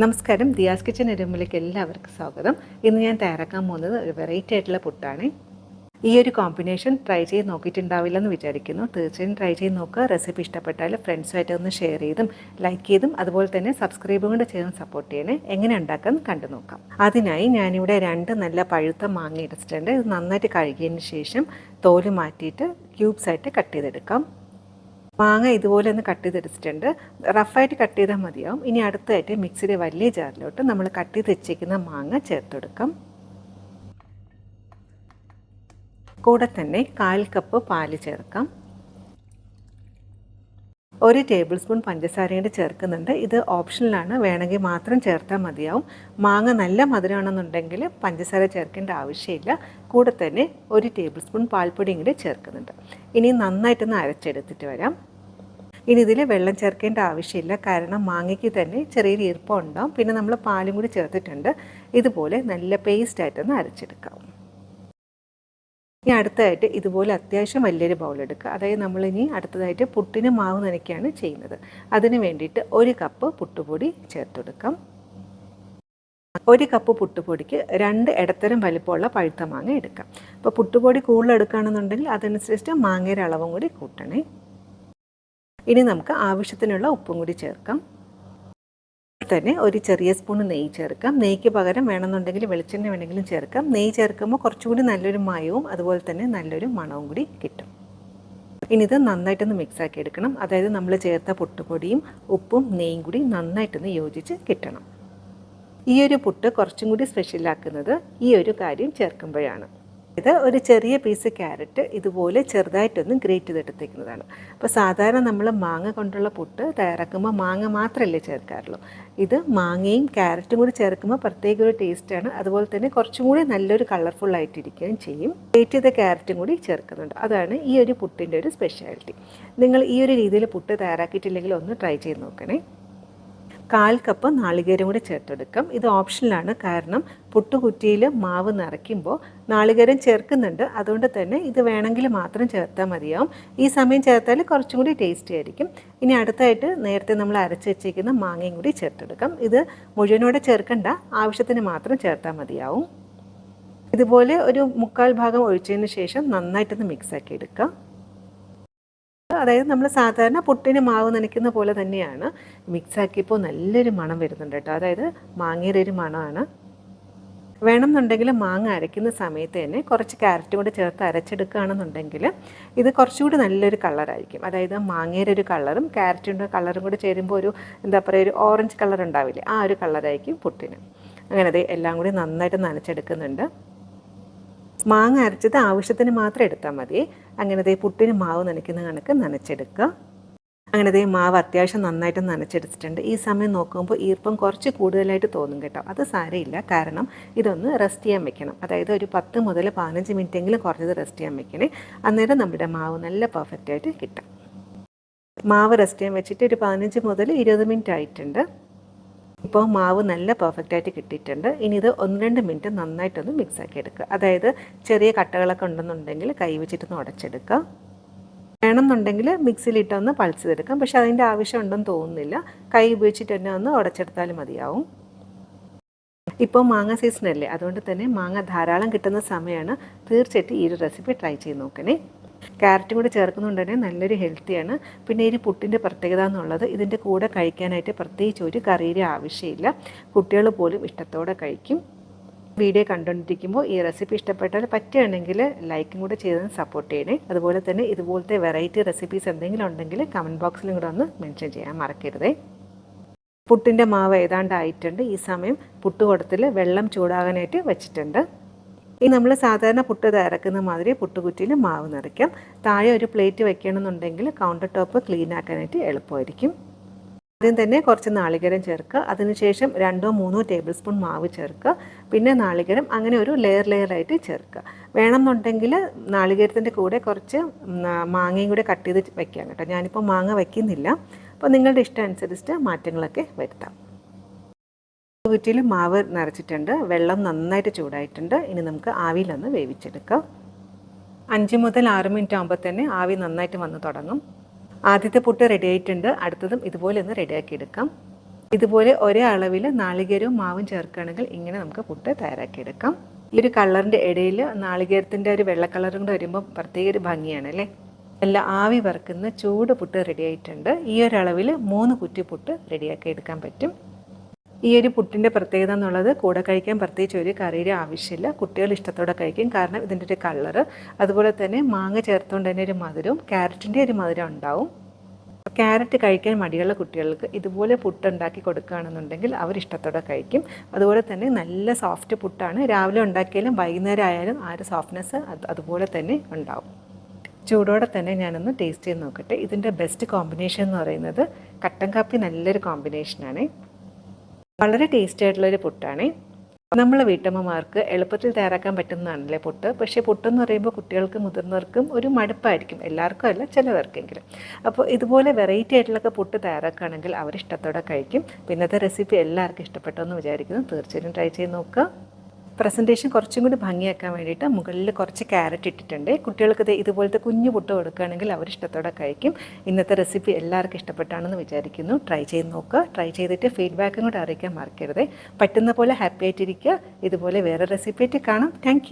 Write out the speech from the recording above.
നമസ്കാരം. ദിയാസ് കിച്ചൻ എരുമ്പിലേക്ക് എല്ലാവർക്കും സ്വാഗതം. ഇന്ന് ഞാൻ തയ്യാറാക്കാൻ പോകുന്നത് ഒരു വെറൈറ്റി ആയിട്ടുള്ള പുട്ടാണ്. ഈ ഒരു കോമ്പിനേഷൻ ട്രൈ ചെയ്ത് നോക്കിയിട്ടുണ്ടാവില്ല എന്ന് വിചാരിക്കുന്നു. തീർച്ചയായും ട്രൈ ചെയ്ത് നോക്കുക. റെസിപ്പി ഇഷ്ടപ്പെട്ടാൽ ഫ്രണ്ട്സുമായിട്ട് ഒന്ന് ഷെയർ ചെയ്തും ലൈക്ക് ചെയ്തും അതുപോലെ തന്നെ സബ്സ്ക്രൈബ് കൊണ്ട് ചെയ്യാൻ സപ്പോർട്ട് ചെയ്യണേ. എങ്ങനെ ഉണ്ടാക്കാൻ കണ്ടു നോക്കാം. അതിനായി ഞാനിവിടെ രണ്ട് നല്ല പഴുത്ത മാങ്ങ ഇടച്ചിട്ടുണ്ട്. ഇത് നന്നായിട്ട് കഴുകിയതിന് ശേഷം തോൽ മാറ്റിയിട്ട് ക്യൂബ്സായിട്ട് കട്ട് ചെയ്തെടുക്കാം. മാങ്ങ ഇതുപോലെ ഒന്ന് കട്ട് ചെയ്തെടുത്തിട്ടുണ്ട്. റഫായിട്ട് കട്ട് ചെയ്താൽ മതിയാവും. ഇനി അടുത്തായിട്ട് മിക്സിയുടെ വലിയ ജാറിലോട്ട് നമ്മൾ കട്ട് ചെയ്ത് വെച്ചേക്കുന്ന മാങ്ങ ചേർത്തെടുക്കാം കൂടെ തന്നെ കാൽ കപ്പ് പാൽ ചേർക്കാം. ഒരു ടേബിൾ സ്പൂൺ പഞ്ചസാരയും ചേർക്കുന്നുണ്ട്. ഇത് ഓപ്ഷനിലാണ്. വേണമെങ്കിൽ മാത്രം ചേർത്താൽ മതിയാവും. മാങ്ങ നല്ല മധുരമാണെന്നുണ്ടെങ്കിൽ പഞ്ചസാര ചേർക്കേണ്ട ആവശ്യമില്ല. കൂടെ തന്നെ ഒരു ടേബിൾ സ്പൂൺ പാൽപ്പൊടിയും കൂടി ചേർക്കുന്നുണ്ട്. ഇനി നന്നായിട്ടൊന്ന് അരച്ചെടുത്തിട്ട് വരാം. ഇനി ഇതിൽ വെള്ളം ചേർക്കേണ്ട ആവശ്യമില്ല. കാരണം മാങ്ങയ്ക്ക് തന്നെ ചെറിയൊരു ഈർപ്പം ഉണ്ടാവും പിന്നെ നമ്മൾ പാലും കൂടി ചേർത്തിട്ടുണ്ട്. ഇതുപോലെ നല്ല പേസ്റ്റ് പേസ്റ്റായിട്ടൊന്ന് അരച്ചെടുക്കാം. ഇനി അടുത്തതായിട്ട് ഇതുപോലെ അത്യാവശ്യം വലിയൊരു ബൗൾ എടുക്കുക. അതായത് നമ്മളിനി അടുത്തതായിട്ട് പുട്ടിന് മാവ് നനയ്ക്കുകയാണ് ചെയ്യുന്നത്. അതിന് വേണ്ടിയിട്ട് ഒരു കപ്പ് പുട്ടുപൊടി ചേർത്തെടുക്കാം. ഒരു കപ്പ് പുട്ടുപൊടിക്ക് രണ്ട് ഇടത്തരം വലിപ്പമുള്ള പഴുത്ത മാങ്ങ എടുക്കാം. അപ്പോൾ പുട്ടുപൊടി കൂടുതൽ എടുക്കുകയാണെന്നുണ്ടെങ്കിൽ അതനുസരിച്ച് മാങ്ങയുടെ അളവും കൂടി കൂട്ടണേ. ഇനി നമുക്ക് ആവശ്യത്തിനുള്ള ഉപ്പും കൂടി ചേർക്കാം. തന്നെ ഒരു ചെറിയ സ്പൂൺ നെയ്യ് ചേർക്കാം. നെയ്ക്ക് പകരം വേണമെന്നുണ്ടെങ്കിൽ വെളിച്ചെണ്ണ വേണമെങ്കിലും ചേർക്കാം. നെയ്യ് ചേർക്കുമ്പോൾ കുറച്ചുകൂടി നല്ലൊരു മയവും അതുപോലെ തന്നെ നല്ലൊരു മണവും കൂടി കിട്ടും. ഇനി ഇത് നന്നായിട്ടൊന്ന് മിക്സ് ആക്കി എടുക്കണം. അതായത് നമ്മൾ ചേർത്ത പുട്ടുപൊടിയും ഉപ്പും നെയ്യും കൂടി നന്നായിട്ടൊന്ന് യോജിച്ച് കിട്ടണം. ഈ ഒരു പുട്ട് കുറച്ചും കൂടി സ്പെഷ്യലാക്കുന്നത് ഈ ഒരു കാര്യം ചേർക്കുമ്പോഴാണ്. ഇത് ഒരു ചെറിയ പീസ് ക്യാരറ്റ് ഇതുപോലെ ചെറുതായിട്ടൊന്ന് ഗ്രേറ്റ് ചെയ്തെടുത്തേക്കുന്നതാണ്. അപ്പോൾ സാധാരണ നമ്മൾ മാങ്ങ കൊണ്ടുള്ള പുട്ട് തയ്യാറാക്കുമ്പോൾ മാങ്ങ മാത്രമല്ലേ ചേർക്കാറുള്ളൂ. ഇത് മാങ്ങയും ക്യാരറ്റും കൂടി ചേർക്കുമ്പോൾ പ്രത്യേക ഒരു ടേസ്റ്റാണ് അതുപോലെ തന്നെ കുറച്ചും കൂടി നല്ലൊരു കളർഫുൾ ആയിട്ടിരിക്കുകയും ചെയ്യും. ഗ്രേറ്റ് ചെയ്ത ക്യാരറ്റും കൂടി ചേർക്കുന്നുണ്ട്. അതാണ് ഈ ഒരു പുട്ടിന്റെ ഒരു സ്പെഷ്യാലിറ്റി നിങ്ങൾ ഈ ഒരു രീതിയിൽ പുട്ട് തയ്യാറാക്കിയിട്ടില്ലെങ്കിൽ ഒന്ന് ട്രൈ ചെയ്ത് നോക്കണേ. കാൽ കപ്പ് നാളികേരം കൂടി ചേർത്തെടുക്കാം. ഇത് ഓപ്ഷനിലാണ്. കാരണം പുട്ടുകുറ്റിയിൽ മാവ് നിറയ്ക്കുമ്പോൾ നാളികേരം ചേർക്കുന്നുണ്ട്. അതുകൊണ്ട് തന്നെ ഇത് വേണമെങ്കിൽ മാത്രം ചേർത്താൽ മതിയാവും. ഈ സമയം ചേർത്താൽ കുറച്ചും കൂടി ടേസ്റ്റി ആയിരിക്കും. ഇനി അടുത്തായിട്ട് നേരത്തെ നമ്മൾ അരച്ച് വെച്ചേക്കുന്ന മാങ്ങയും കൂടി ചേർത്തെടുക്കാം. ഇത് മുഴുവനോടെ ചേർക്കണ്ട. ആവശ്യത്തിന് മാത്രം ചേർത്താൽ മതിയാവും. ഇതുപോലെ ഒരു മുക്കാൽ ഭാഗം ഒഴിച്ചതിന് ശേഷം നന്നായിട്ടൊന്ന് മിക്സാക്കി എടുക്കാം. അതായത് നമ്മൾ സാധാരണ പുട്ടിന് മാവ് നനയ്ക്കുന്ന പോലെ തന്നെയാണ് മിക്സാക്കിയപ്പോൾ നല്ലൊരു മണം വരുന്നുണ്ട് കേട്ടോ. അതായത് മാങ്ങയുടെ ഒരു മണമാണ്. വേണമെന്നുണ്ടെങ്കിൽ മാങ്ങ അരയ്ക്കുന്ന സമയത്ത് തന്നെ കുറച്ച് ക്യാരറ്റും കൂടെ ചേർത്ത് അരച്ചെടുക്കുകയാണെന്നുണ്ടെങ്കിൽ ഇത് കുറച്ചുകൂടി നല്ലൊരു കളറായിരിക്കും. അതായത് മാങ്ങയുടെ ഒരു കളറും ക്യാരറ്റിന്റെ കളറും കൂടി ചേരുമ്പോൾ ഒരു എന്താ പറയുക ഒരു ഓറഞ്ച് കളർ ഉണ്ടാവില്ലേ ആ ഒരു കളറായിരിക്കും പുട്ടിന്. അങ്ങനെ അത് എല്ലാം കൂടി നന്നായിട്ട് നനച്ചെടുക്കുന്നുണ്ട്. മാങ്ങ അരച്ചത് ആവശ്യത്തിന് മാത്രം എടുത്താൽ മതി. അങ്ങനത്തെ പുട്ടിന് മാവ് നനയ്ക്കുന്ന കണക്ക് നനച്ചെടുക്കുക. അങ്ങനത്തെ മാവ് അത്യാവശ്യം നന്നായിട്ട് നനച്ചെടുത്തിട്ടുണ്ട്. ഈ സമയം നോക്കുമ്പോൾ ഈർപ്പം കുറച്ച് കൂടുതലായിട്ട് തോന്നും കേട്ടോ. അത് സാരമില്ല. കാരണം ഇതൊന്ന് റെസ്റ്റ് ചെയ്യാൻ വെക്കണം. അതായത് ഒരു പത്ത് മുതൽ പതിനഞ്ച് മിനിറ്റ് എങ്കിലും കുറഞ്ഞത് റെസ്റ്റ് ചെയ്യാൻ വെക്കണേ. അന്നേരം നമ്മുടെ മാവ് നല്ല പെർഫെക്റ്റായിട്ട് കിട്ടും. മാവ് റെസ്റ്റ് ചെയ്യാൻ വെച്ചിട്ട് ഒരു പതിനഞ്ച് മുതൽ ഇരുപത് മിനിറ്റ് ആയിട്ടുണ്ട്. ഇപ്പോൾ മാവ് നല്ല പെർഫെക്റ്റ് ആയിട്ട് കിട്ടിയിട്ടുണ്ട്. ഇനി ഇത് ഒന്ന് രണ്ട് മിനിറ്റ് നന്നായിട്ടൊന്ന് മിക്സാക്കി എടുക്കുക. അതായത് ചെറിയ കട്ടകളൊക്കെ ഉണ്ടെന്നുണ്ടെങ്കിൽ കൈ വെച്ചിട്ടൊന്ന് ഉടച്ചെടുക്കുക. വേണമെന്നുണ്ടെങ്കിൽ മിക്സിയിലിട്ടൊന്ന് പൾസ് ചെയ്തെടുക്കാം പക്ഷെ അതിന്റെ ആവശ്യം ഉണ്ടെന്ന് തോന്നുന്നില്ല. കൈ ഉപയോഗിച്ചിട്ട് തന്നെ ഒന്ന് ഉടച്ചെടുത്താൽ മതിയാവും. ഇപ്പോൾ മാങ്ങ സീസൺ അല്ലേ? അതുകൊണ്ട് തന്നെ മാങ്ങ ധാരാളം കിട്ടുന്ന സമയമാണ്. തീർച്ചയായിട്ടും ഈ ഒരു റെസിപ്പി ട്രൈ ചെയ്ത് നോക്കണേ. ക്യാരറ്റും കൂടി ചേർക്കുന്നുണ്ട് തന്നെ നല്ലൊരു ഹെൽത്തിയാണ് പിന്നെ ഈ പുട്ടിന്റെ പ്രത്യേകത എന്നുള്ളത് ഇതിന്റെ കൂടെ കഴിക്കാനായിട്ട് പ്രത്യേകിച്ച് ഒരു കറിയുടെ ആവശ്യമില്ല. കുട്ടികൾ പോലും ഇഷ്ടത്തോടെ കഴിക്കും. വീഡിയോ കണ്ടുകൊണ്ടിരിക്കുമ്പോൾ ഈ റെസിപ്പി ഇഷ്ടപ്പെട്ടാൽ പറ്റുകയാണെങ്കിൽ ലൈക്കും കൂടെ ചെയ്ത് സപ്പോർട്ട് ചെയ്യണേ. അതുപോലെ തന്നെ ഇതുപോലത്തെ വെറൈറ്റി റെസിപ്പീസ് എന്തെങ്കിലും ഉണ്ടെങ്കിൽ കമന്റ് ബോക്സിലും കൂടെ ഒന്ന് മെൻഷൻ ചെയ്യാൻ മറക്കരുതേ. പുട്ടിന്റെ മാവ് ഏതാണ്ട് ആയിട്ടുണ്ട്. ഈ സമയം പുട്ടുകുടത്തിൽ വെള്ളം ചൂടാകാനായിട്ട് വെച്ചിട്ടുണ്ട്. ഈ നമ്മൾ സാധാരണ പുട്ട് തയ്യാറാക്കുന്ന മാതിരി പുട്ടുകുറ്റിയിൽ മാവ് നിറയ്ക്കാം. താഴെ ഒരു പ്ലേറ്റ് വെക്കണമെന്നുണ്ടെങ്കിൽ കൗണ്ടർ ടോപ്പ് ക്ലീൻ ആക്കാനായിട്ട് എളുപ്പമായിരിക്കും. ആദ്യം തന്നെ കുറച്ച് നാളികേരം ചേർക്കുക. അതിനുശേഷം രണ്ടോ മൂന്നോ ടേബിൾ സ്പൂൺ മാവ് ചേർക്കുക. പിന്നെ നാളികേരം അങ്ങനെ ഒരു ലെയർ ലെയറായിട്ട് ചേർക്കുക. വേണമെന്നുണ്ടെങ്കിൽ നാളികേരത്തിന്റെ കൂടെ കുറച്ച് മാങ്ങയും കൂടെ കട്ട് ചെയ്ത് വെക്കാം കേട്ടോ. ഞാനിപ്പോൾ മാങ്ങ വയ്ക്കുന്നില്ല അപ്പോൾ നിങ്ങളുടെ ഇഷ്ടം അനുസരിച്ച് മാറ്റങ്ങളൊക്കെ വരുത്താം. കുറ്റിയിൽ മാവ് നിറച്ചിട്ടുണ്ട്. വെള്ളം നന്നായിട്ട് ചൂടായിട്ടുണ്ട്. ഇനി നമുക്ക് ആവിയിലൊന്ന് വേവിച്ചെടുക്കാം. അഞ്ച് മുതൽ ആറ് മിനിറ്റ് ആകുമ്പോൾ തന്നെ ആവി നന്നായിട്ട് വന്ന് തുടങ്ങും. ആദ്യത്തെ പുട്ട് റെഡി ആയിട്ടുണ്ട്. അടുത്തതും ഇതുപോലെ ഒന്ന് റെഡിയാക്കി എടുക്കാം. ഇതുപോലെ ഒരേ അളവിൽ നാളികേരവും മാവും ചേർക്കുകയാണെങ്കിൽ ഇങ്ങനെ നമുക്ക് പുട്ട് തയ്യാറാക്കിയെടുക്കാം ഈ ഒരു കളറിന്റെ ഇടയിൽ നാളികേരത്തിന്റെ ഒരു വെള്ള കളറും കൂടെ വരുമ്പോൾ പ്രത്യേക ഒരു ഭംഗിയാണ് അല്ലേ? എല്ലാം ആവി വറക്കുന്ന ചൂട് പുട്ട് റെഡി ആയിട്ടുണ്ട്. ഈ ഒരളവിൽ മൂന്ന് കുറ്റി പുട്ട് റെഡിയാക്കി എടുക്കാൻ പറ്റും. ഈ ഒരു പുട്ടിന്റെ പ്രത്യേകത എന്നുള്ളത് കൂടെ കഴിക്കാൻ പ്രത്യേകിച്ച് ഒരു കറിയുടെ ആവശ്യമില്ല. കുട്ടികൾ ഇഷ്ടത്തോടെ കഴിക്കും. കാരണം ഇതിന്റെ ഒരു കളറ് അതുപോലെ തന്നെ മാങ്ങ ചേർത്തുകൊണ്ട് തന്നെ ഒരു മധുരവും ക്യാരറ്റിന്റെ ഒരു മധുരം ഉണ്ടാവും. ക്യാരറ്റ് കഴിക്കാൻ മടിയുള്ള കുട്ടികൾക്ക് ഇതുപോലെ പുട്ടുണ്ടാക്കി കൊടുക്കുകയാണെന്നുണ്ടെങ്കിൽ അവർ ഇഷ്ടത്തോടെ കഴിക്കും. അതുപോലെ തന്നെ നല്ല സോഫ്റ്റ് പുട്ടാണ്. രാവിലെ ഉണ്ടാക്കിയാലും വൈകുന്നേരം ആയാലും ആ ഒരു സോഫ്റ്റ്നെസ് അതുപോലെ തന്നെ ഉണ്ടാവും. ചൂടോടെ തന്നെ ഞാനൊന്ന് ടേസ്റ്റ് ചെയ്ത് നോക്കട്ടെ. ഇതിന്റെ ബെസ്റ്റ് കോമ്പിനേഷൻ എന്ന് പറയുന്നത് കട്ടൻ കാപ്പി നല്ലൊരു കോമ്പിനേഷനാണ് വളരെ ടേസ്റ്റി ആയിട്ടുള്ളൊരു പുട്ടാണ്. നമ്മൾ വീട്ടമ്മമാർക്ക് എളുപ്പത്തിൽ തയ്യാറാക്കാൻ പറ്റുന്നതാണല്ലേ പുട്ട്. പക്ഷേ പുട്ടെന്ന് പറയുമ്പോൾ കുട്ടികൾക്കും മുതിർന്നവർക്കും ഒരു മടുപ്പായിരിക്കും. എല്ലാവർക്കും അല്ല ചിലവർക്കെങ്കിലും. അപ്പോൾ ഇതുപോലെ വെറൈറ്റി ആയിട്ടുള്ളൊക്കെ പുട്ട് തയ്യാറാക്കുകയാണെങ്കിൽ അവർ ഇഷ്ടത്തോടെ കഴിക്കും. പിന്നത്തെ റെസിപ്പി എല്ലാവർക്കും ഇഷ്ടപ്പെട്ടോ എന്ന് വിചാരിക്കുന്നു. തീർച്ചയായിട്ടും ട്രൈ ചെയ്ത് നോക്കുക. പ്രസന്റേഷൻ കുറച്ചും കൂടി ഭംഗിയാക്കാൻ വേണ്ടിയിട്ട് മുകളിൽ കുറച്ച് ക്യാരറ്റ് ഇട്ടിട്ടുണ്ട്. കുട്ടികൾക്ക് ഇത് ഇതുപോലത്തെ കുഞ്ഞു പുട്ട് കൊടുക്കുകയാണെങ്കിൽ അവർ ഇഷ്ടത്തോടെ കഴിക്കും. ഇന്നത്തെ റെസിപ്പി എല്ലാവർക്കും ഇഷ്ടപ്പെട്ടാണെന്ന് വിചാരിക്കുന്നു. ട്രൈ ചെയ്ത് നോക്കുക. ട്രൈ ചെയ്തിട്ട് ഫീഡ്ബാക്കും കൂടെ അറിയിക്കാൻ മറക്കരുത്. പറ്റുന്ന പോലെ ഹാപ്പി ആയിട്ടിരിക്കുക. ഇതുപോലെ വേറെ റെസിപ്പി ആയിട്ട് കാണാം. താങ്ക്